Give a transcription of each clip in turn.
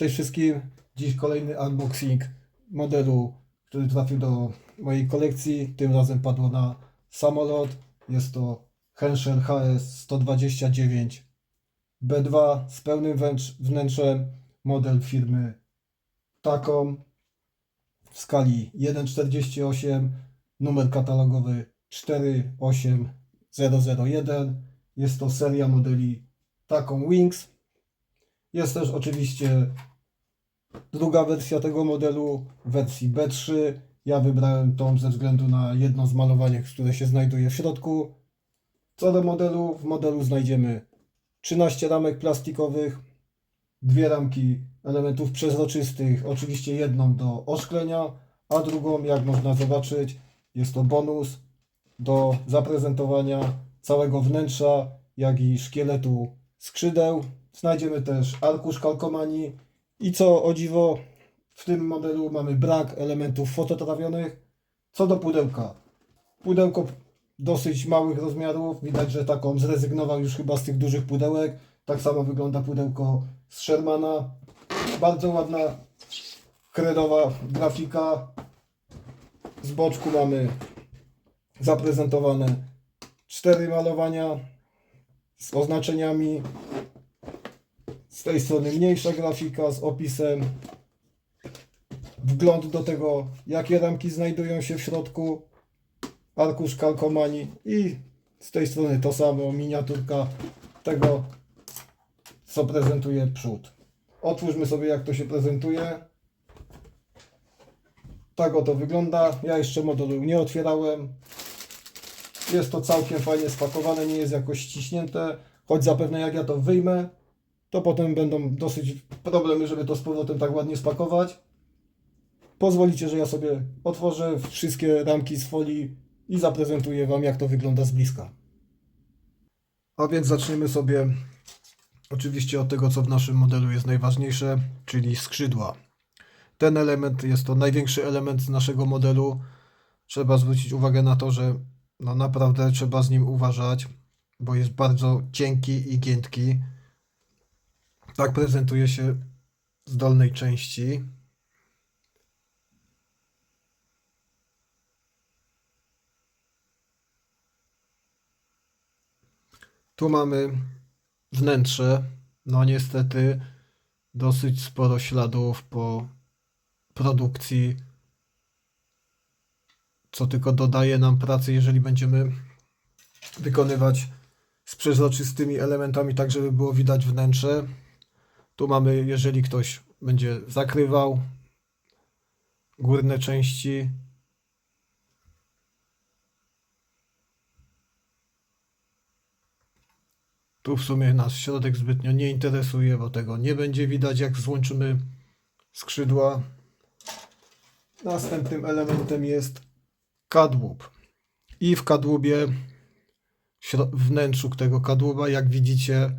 Cześć wszystkim. Dziś kolejny unboxing modelu, który trafił do mojej kolekcji. Tym razem padło na samolot. Jest to Henschel HS 129 B2 z pełnym wnętrz- wnętrzem. Model firmy Takom w skali 1.48, numer katalogowy 48001. Jest to seria modeli Takom Wings. Jest też oczywiście druga wersja tego modelu, wersji B3. Ja wybrałem tą ze względu na jedno z malowań, które się znajduje w środku. Co do modelu, w modelu znajdziemy 13 ramek plastikowych, dwie ramki elementów przezroczystych, oczywiście jedną do oszklenia, a drugą, jak można zobaczyć, jest to bonus do zaprezentowania całego wnętrza, jak i szkieletu skrzydeł. Znajdziemy też arkusz kalkomanii i co o dziwo, w tym modelu mamy brak elementów fototrawionych. Co do pudełka. Pudełko dosyć małych rozmiarów. Widać, że taką zrezygnował już chyba z tych dużych pudełek. Tak samo wygląda pudełko z Shermana. Bardzo ładna kredowa grafika. Z boczku mamy zaprezentowane cztery malowania z oznaczeniami. Z tej strony mniejsza grafika z opisem. Wgląd do tego, jakie ramki znajdują się w środku. Arkusz kalkomanii i z tej strony to samo, miniaturka tego, co prezentuje przód. Otwórzmy sobie, jak to się prezentuje. Tak oto wygląda. Ja jeszcze modelu nie otwierałem. Jest to całkiem fajnie spakowane, nie jest jakoś ściśnięte, choć zapewne jak ja to wyjmę, to potem będą dosyć problemy, żeby to z powrotem tak ładnie spakować. Pozwolicie, że ja sobie otworzę wszystkie ramki z folii i zaprezentuję Wam, jak to wygląda z bliska. A więc zaczniemy sobie oczywiście od tego, co w naszym modelu jest najważniejsze, czyli skrzydła. Ten element jest to największy element naszego modelu. Trzeba zwrócić uwagę na to, że no naprawdę trzeba z nim uważać, bo jest bardzo cienki i giętki. Tak prezentuje się z dolnej części. Tu mamy wnętrze. No niestety dosyć sporo śladów po produkcji, co tylko dodaje nam pracy, jeżeli będziemy wykonywać z przezroczystymi elementami, tak żeby było widać wnętrze. Tu mamy, jeżeli ktoś będzie zakrywał górne części. Tu w sumie nas środek zbytnio nie interesuje, bo tego nie będzie widać, jak złączymy skrzydła. Następnym elementem jest kadłub. I w kadłubie, w wnętrzu tego kadłuba, jak widzicie,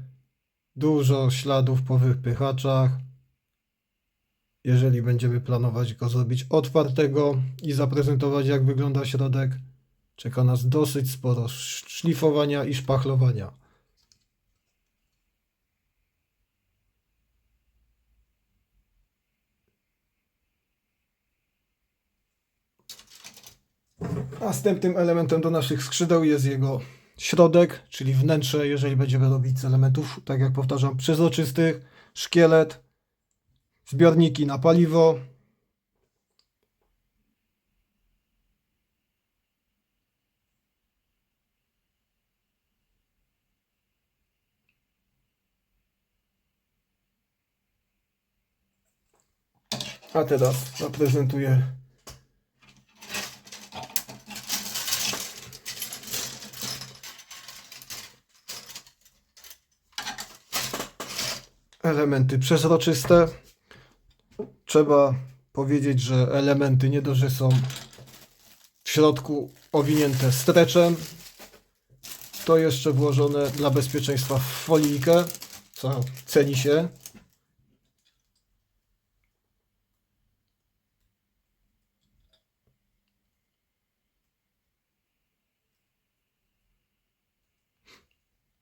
dużo śladów po wypychaczach. Jeżeli będziemy planować go zrobić otwartego i zaprezentować, jak wygląda środek, czeka nas dosyć sporo sz- szlifowania i szpachlowania. Następnym elementem do naszych skrzydeł jest jego środek, czyli wnętrze, jeżeli będziemy robić z elementów, tak jak powtarzam, przezroczystych, szkielet, zbiorniki na paliwo. A teraz zaprezentuję elementy przezroczyste. Trzeba powiedzieć, że elementy nie dość, że są w środku owinięte streczem, to jeszcze włożone dla bezpieczeństwa w folijkę, co ceni się.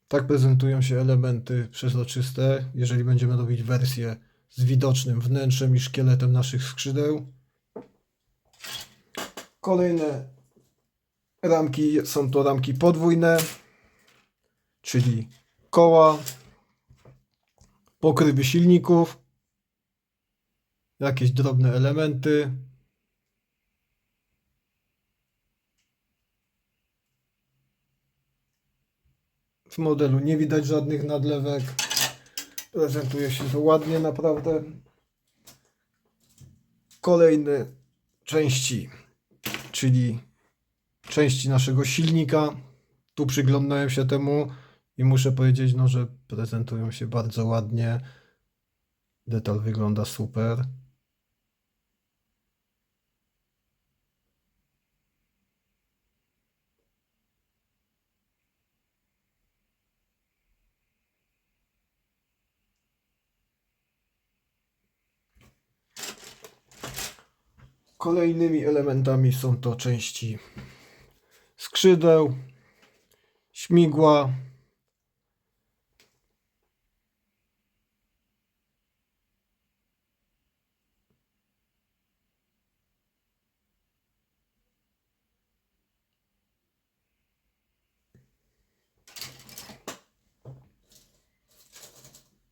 Tak prezentują się elementy przezroczyste, jeżeli będziemy robić wersję z widocznym wnętrzem i szkieletem naszych skrzydeł. Kolejne ramki są to ramki podwójne, czyli koła, pokrywy silników, jakieś drobne elementy. W modelu nie widać żadnych nadlewek. Prezentuje się to ładnie, naprawdę. Kolejne części, czyli części naszego silnika. Tu przyglądałem się temu i muszę powiedzieć, no, że prezentują się bardzo ładnie. Detal wygląda super. Kolejnymi elementami są to części skrzydeł, śmigła,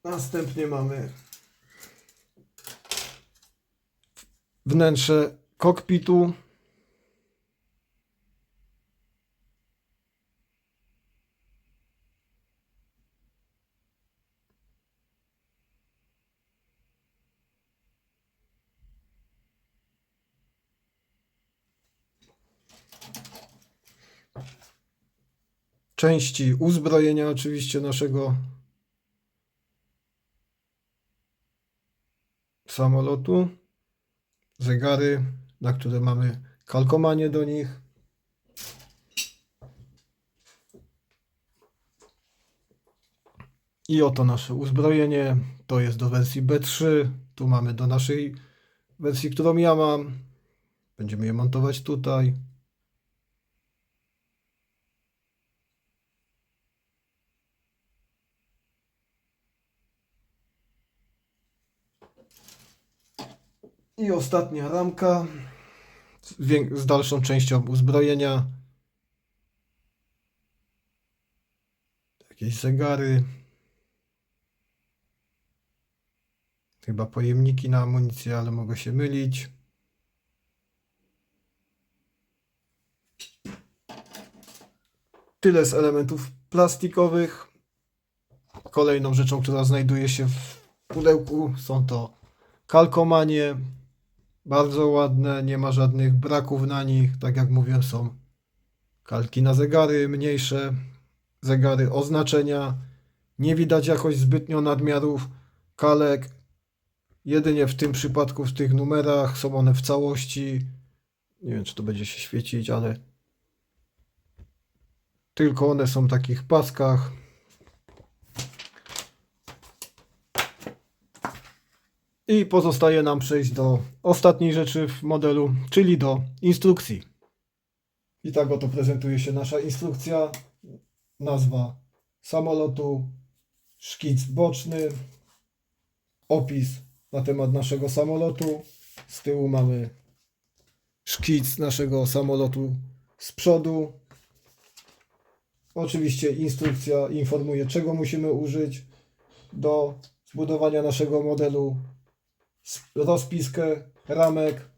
Następnie mamy wnętrze kokpitu. Części uzbrojenia oczywiście naszego samolotu, zegary, na które mamy kalkomanie do nich. I oto nasze uzbrojenie. To jest do wersji B3. Tu mamy do naszej wersji, którą ja mam. Będziemy je montować tutaj. I ostatnia ramka z, dalszą częścią uzbrojenia. Jakieś zegary. Chyba pojemniki na amunicję, ale mogę się mylić. Tyle z elementów plastikowych. Kolejną rzeczą, która znajduje się w pudełku są to kalkomanie. Bardzo ładne, nie ma żadnych braków na nich. Tak jak mówiłem, są kalki na zegary, mniejsze zegary, oznaczenia. Nie widać jakoś zbytnio nadmiarów kalek. Jedynie w tym przypadku, w tych numerach są one w całości. Nie wiem, czy to będzie się świecić, ale tylko one są w takich paskach. I pozostaje nam przejść do ostatniej rzeczy w modelu, czyli do instrukcji. I tak oto prezentuje się nasza instrukcja. Nazwa samolotu, szkic boczny, opis na temat naszego samolotu. Z tyłu mamy szkic naszego samolotu z przodu. Oczywiście instrukcja informuje, czego musimy użyć do zbudowania naszego modelu rozpiskę ramek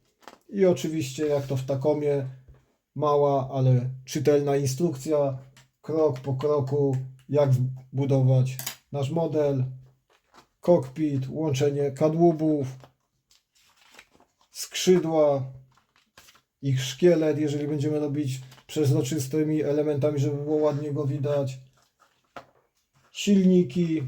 i oczywiście jak to w takomie mała, ale czytelna instrukcja krok po kroku jak zbudować nasz model kokpit, łączenie kadłubów skrzydła ich szkielet, jeżeli będziemy robić przezroczystymi elementami, żeby było ładnie go widać silniki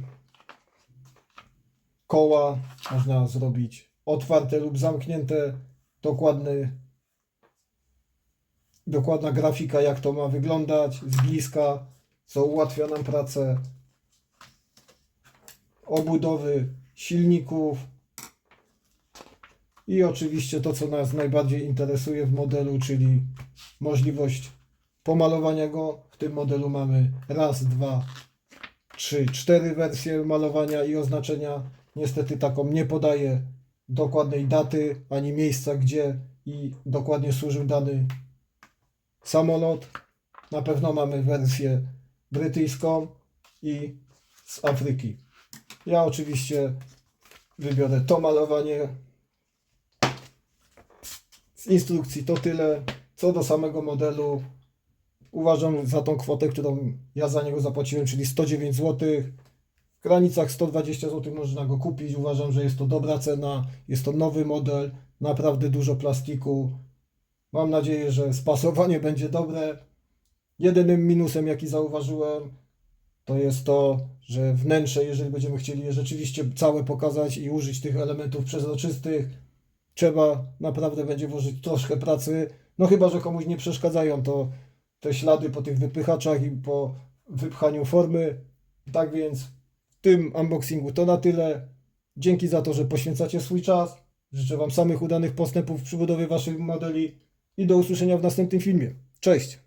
koła można zrobić otwarte lub zamknięte, dokładny, dokładna grafika jak to ma wyglądać. Z bliska, co ułatwia nam pracę, obudowy silników. I oczywiście to, co nas najbardziej interesuje w modelu, czyli możliwość pomalowania go. W tym modelu mamy raz, dwa, trzy, cztery wersje malowania i oznaczenia niestety taką nie podaje dokładnej daty ani miejsca, gdzie i dokładnie służył dany samolot. Na pewno mamy wersję brytyjską i z Afryki. Ja oczywiście wybiorę to malowanie. Z instrukcji to tyle. Co do samego modelu, uważam za tą kwotę, którą ja za niego zapłaciłem, czyli 109 zł. W granicach 120 zł można go kupić. Uważam, że jest to dobra cena. Jest to nowy model, naprawdę dużo plastiku. Mam nadzieję, że spasowanie będzie dobre. Jedynym minusem, jaki zauważyłem, to jest to, że wnętrze, jeżeli będziemy chcieli je rzeczywiście całe pokazać i użyć tych elementów przezroczystych, trzeba naprawdę będzie włożyć troszkę pracy. No chyba, że komuś nie przeszkadzają to te ślady po tych wypychaczach i po wypchaniu formy. Tak więc tym unboxingu to na tyle. Dzięki za to, że poświęcacie swój czas. Życzę Wam samych udanych postępów przy budowie Waszych modeli i do usłyszenia w następnym filmie. Cześć!